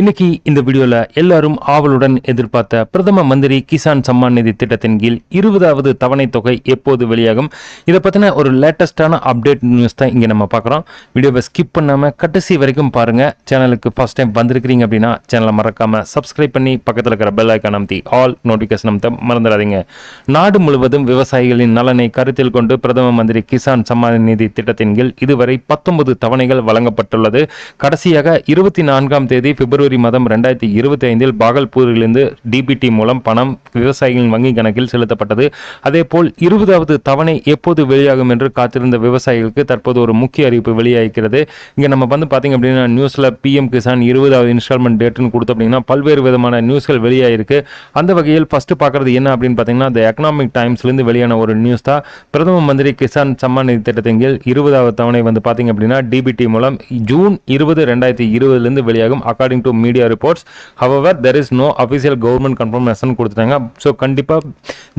இன்னைக்கு இந்த வீடியோல எல்லாரும் ஆவலுடன் எதிர்பார்த்த பிரதம மந்திரி கிசான் சம்மான் நிதி திட்டத்தின் கீழ் இருபதாவது தவணை தொகை எப்போது வெளியாகும்? இதை பத்தின ஒரு லேட்டஸ்டான அப்டேட் நியூஸ் தான் இங்க நம்ம பார்க்குறோம். வீடியோவை ஸ்கிப் பண்ணாம கடைசி வரைக்கும் பாருங்க. சேனலுக்கு ஃபர்ஸ்ட் டைம் வந்திருக்கிறீங்க அப்படின்னா சேனலை மறக்காம சப்ஸ்கிரைப் பண்ணி பக்கத்தில் இருக்கிற பெல் ஐக்கான் அமைத்தி ஆல் நோட்டிபிகேஷன் அமைத்த மறந்துடாதீங்க. நாடு முழுவதும் விவசாயிகளின் நலனை கருத்தில் கொண்டு பிரதம மந்திரி கிசான் சம்மான் நிதி திட்டத்தின் கீழ் இதுவரை பத்தொன்பது தவணைகள் வழங்கப்பட்டுள்ளது. கடைசியாக இருபத்தி நான்காம் தேதி பிப்ரவரி மாதம் ரெண்டாயிரத்தி இருபத்தி ஐந்தில் பாகல்பூரிலிருந்து டிபிடி மூலம் பணம் விவசாயிகளின் வங்கி கணக்கில் செலுத்தப்பட்டது. அதேபோல் இருபதாவது தவணை எப்போது வெளியாகும் என்று காத்திருந்த விவசாயிகளுக்கு தற்போது ஒரு முக்கிய அறிவிப்பு வெளியாகிறது இங்க நம்ம வந்து பார்த்தீங்க அப்படின்னா நியூஸில் பிஎம் கிசான் இருபதாவது இன்ஸ்டால்மெண்ட் டேட்டுன்னு கொடுத்து அப்படின்னா பல்வேறு விதமான நியூஸ்கள் வெளியாகிருக்கு அந்த வகையில் ஃபஸ்ட்டு பார்க்கறது என்ன அப்படின்னு பார்த்தீங்கன்னா த எக்கனாமிக் டைம்ஸ்லேருந்து வெளியான ஒரு நியூஸ் தான். பிரதம மந்திரி கிசான் சம்மான் நிதி திட்டத்தின் கீழ் இருபதாவது தவணை வந்து பார்த்தீங்க அப்படின்னா டிபிடி மூலம் ஜூன் இருபது ரெண்டாயிரத்தி இருபதுலேருந்து வெளியாகும். According to media reports however there is no official government confirmation கொடுத்துட்டாங்க. ஸோ கண்டிப்பாக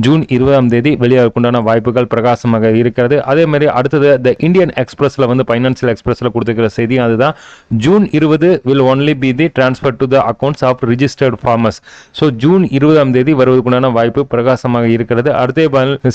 ஜூன் இருபதாம் தேதி வெளியாகக்குண்டான வாய்ப்புகள் பிரகாசமாக இருக்கிறது. அதே மாதிரி அடுத்தது த இந்தியன் எக்ஸ்பிரஸில் வந்து ஃபைனான்சியல் எக்ஸ்பிரஸில் கொடுத்துருக்கிற செய்தி அதுதான். ஜூன் இருபது will only be the transfer to the accounts of registered farmers so June இருபதாம் தேதி வருவதற்குண்டான வாய்ப்பு பிரகாசமாக இருக்கிறது. அடுத்தே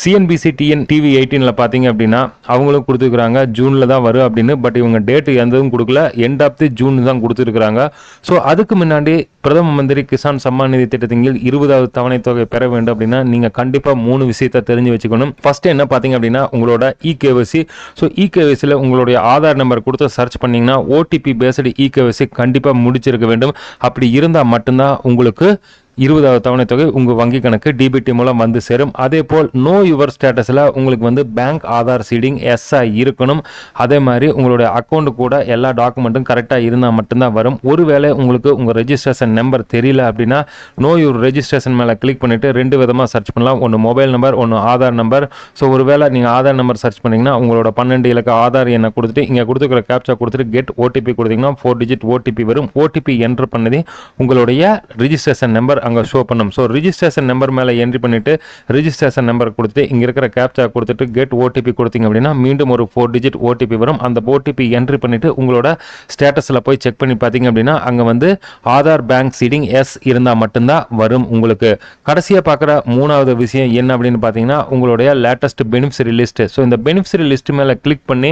சிஎன்பிசி டிஎன் டிவி எயிட்டீனில் பார்த்தீங்க அப்படின்னா அவங்களும் கொடுத்துருக்குறாங்க. ஜூனில் தான் வரும் அப்படின்னு பட் இவங்க டேட் எந்ததும் கொடுக்கல. எண்ட் ஆஃப் தி ஜூன் தான் கொடுத்துருக்குறாங்க. ஸோ அதுக்கு முன்னாடி பிரதம மந்திரி கிசான் சம்மான் நிதி திட்டத்தின் கீழ் இருபதாவது தவணை தொகை பெற வேண்டும் அப்படின்னா நீங்க கண்டிப்பா மூணு விஷயத்த தெரிஞ்சு வச்சுக்கணும். ஃபர்ஸ்ட் என்ன பாத்தீங்க அப்படின்னா உங்களோட இ கேவசி ஸோ இ கேவசியில் உங்களுடைய ஆதார் நம்பர் கொடுத்து சர்ச் பண்ணீங்கன்னா ஓடிபி பேஸ்டு இ கேவசி கண்டிப்பா முடிச்சிருக்க வேண்டும். அப்படி இருந்தால் மட்டும்தான் உங்களுக்கு இருபதாவது தவணை தொகை உங்கள் வங்கி கணக்கு டிபிடி மூலம் வந்து சேரும். அதே போல் நோ யுவர் ஸ்டேட்டஸில் உங்களுக்கு வந்து பேங்க் ஆதார் சீடிங் எஸ்ஐ இருக்கணும். அதே மாதிரி உங்களுடைய அக்கௌண்ட் கூட எல்லா டாக்குமெண்ட்டும் கரெக்டாக இருந்தால் மட்டும்தான் வரும். ஒருவேளை உங்களுக்கு உங்கள் ரெஜிஸ்ட்ரேஷன் நம்பர் தெரியல அப்படின்னா நோ யுவர் ரெஜிஸ்ட்ரேஷன் மேலே கிளிக் பண்ணிவிட்டு ரெண்டு விதமாக சர்ச் பண்ணலாம். ஒன்று மொபைல் நம்பர் ஒன்று ஆதார் நம்பர் ஸோ ஒருவேளை நீங்கள் ஆதார் நம்பர் சர்ச் பண்ணிங்கன்னா உங்களோட பன்னெண்டு இலக்க ஆதார் எண்ணை கொடுத்துட்டு இங்கே கொடுத்துருக்கிற கேப்சா கொடுத்துட்டு கெட் ஓடிபி கொடுத்தீங்கன்னா ஃபோர் டிஜிட் ஓடிபி வரும். ஓடிபி என்ட்ரு பண்ணது உங்களுடைய ரிஜிஸ்ட்ரேஷன் நம்பர் அங்கே ஷோ பண்ணும் ஸோ ரிஜிஸ்ட்ரேஷன் நம்பர் மேலே என்ட்ரி பண்ணிட்டு ரிஜிஸ்ட்ரேஷன் நம்பர் கொடுத்துட்டு இங்கே இருக்கிற கேப்சா கொடுத்துட்டு கெட் ஓடிபி கொடுத்தீங்க அப்படின்னா மீண்டும் ஒரு ஃபோர் டிஜிட் ஓடிபி வரும். அந்த ஓடிபி என்ட்ரி பண்ணிவிட்டு உங்களோட ஸ்டேட்டஸில் போய் செக் பண்ணி பார்த்தீங்க அப்படின்னா அங்கே வந்து ஆதார் பேங்க் சீடிங் எஸ் இருந்தால் மட்டும்தான் வரும் உங்களுக்கு. கடைசியாக பார்க்குற மூணாவது விஷயம் என்ன அப்படின்னு பார்த்தீங்கன்னா உங்களுடைய லேட்டஸ்ட் பெனிஃபிஷரி லிஸ்ட்டு ஸோ இந்த பெனிஃபிஷரி லிஸ்ட் மேலே கிளிக் பண்ணி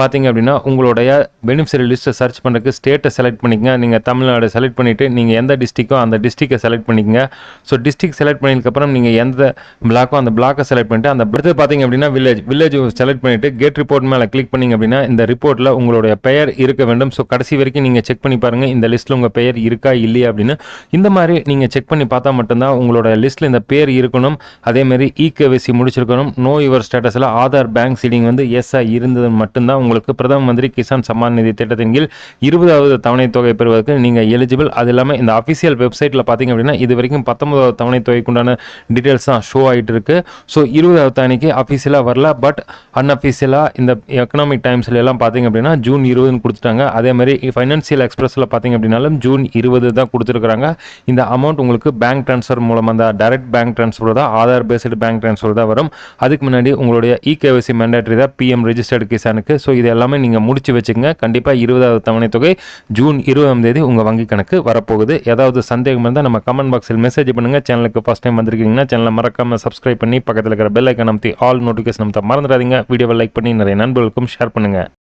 பார்த்தீங்க அப்படின்னா உங்களுடைய பெனிஃபிஷரி லிஸ்ட்டை சர்ச் பண்ணுறதுக்கு ஸ்டேட்டை செலக்ட் பண்ணிக்கங்க. நீங்கள் தமிழ்நாடு செலக்ட் பண்ணிவிட்டு நீங்கள் எந்த டிஸ்ட்ரிக்கோ அந்த டிஸ்ட்ரிக்கை செலக்ட் பண்ணிக்கங்க. ஸோ டிஸ்ட்ரிக் செலக்ட் பண்ணதுக்கப்புறம் நீங்கள் எந்த பிளாக்கோ அந்த பிளாக்கை செலக்ட் பண்ணிட்டு அந்த அடுத்து பார்த்தீங்க அப்படின்னா வில்லேஜ் வில்லேஜ் செலக்ட் பண்ணிவிட்டு கேட் ரிப்போர்ட் மேலே கிளிக் பண்ணிங்க அப்படின்னா இந்த ரிப்போர்ட்டில் உங்களுடைய பெயர் இருக்க வேண்டும். ஸோ கடைசி வரைக்கும் நீங்கள் செக் பண்ணி பாருங்கள் இந்த லிஸ்ட்டில் உங்கள் பெயர் இருக்கா இல்லையா அப்படின்னு. இந்த மாதிரி நீங்கள் செக் பண்ணி பார்த்தா மட்டும்தான் உங்களோட லிஸ்ட்டில் இந்த பேர் இருக்கணும். அதேமாதிரி இகேவிசி முடிச்சிருக்கணும். நோ யுவர் ஸ்டேட்டஸில் ஆதார் பேங்க் சீடிங் வந்து எஸ்ஆ இருந்தது மட்டும்தான் உங்களுக்கு பிரதம மந்திரி கிசான் சம்மான் நிதி திட்டத்தின் கீழ் இருபதாவது தவணை தொகை பெறுவதற்கு நீங்கள் எலிஜிபிள் அது இல்லாமல் இந்த அஃபிஷியல் வெப்சைட்டில் பார்த்தீங்க அப்படின்னா இது வரைக்கும் பத்தொன்பதாவது தவணை தொகைக்குண்டான டீட்டெயில்ஸ் தான் ஷோ ஆகிட்டு இருக்கு. ஸோ இருபதாவது தவணைக்கு அஃபிஷியலாக வரல. பட் அன்அஃபிஷியலாக இந்த எக்கனாமிக் டைம்ஸ்ல எல்லாம் பார்த்தீங்க அப்படின்னா ஜூன் இருபதுன்னு கொடுத்துட்டாங்க. அதே மாதிரி ஃபைனான்சியல் எக்ஸ்பிரஸில் பார்த்தீங்க அப்படின்னாலும் ஜூன் இருபது தான் கொடுத்துருக்குறாங்க. இந்த அமௌண்ட் உங்களுக்கு பேங்க் ட்ரான்ஸ்ஃபர் மூலமாக தான் டைரக்ட் பேங்க் ட்ரான்ஸ்ஃபர் தான் ஆதார் பேஸ்டு பேங்க் ட்ரான்ஸ்ஃபர் தான் வரும். அதுக்கு முன்னாடி உங்களுடைய இகேவிசி மேண்டேட்டரி தான் பிஎம் ரெஜிஸ்டர்டு கிசானுக்கு. ஸோ இது எல்லாமே நீங்கள் முடிச்சு வச்சுக்கோங்க. கண்டிப்பாக இருபதாவது தவணை தொகை ஜூன் இருபதாம் தேதி உங்கள் வங்கி கணக்கு வரப்போகுது. ஏதாவது சந்தேகம் இருந்தால் நம்ம கமெண்ட் பாக்ஸில் மெசேஜ் பண்ணுங்கள் சேனலுக்கு ஃபஸ்ட் டைம் வந்திருக்கீங்கன்னா சேனலை மறக்காமல் சப்ஸ்கிரைப் பண்ணி பக்கத்தில் இருக்கிற பெல் ஐக்கன் அமைத்து ஆல் நோட்டிஃபிகேஷன் அமைத்த மறந்துடாதீங்க. வீடியோவை லைக் பண்ணி நிறைய நண்பர்களுக்கும் ஷேர் பண்ணுங்கள்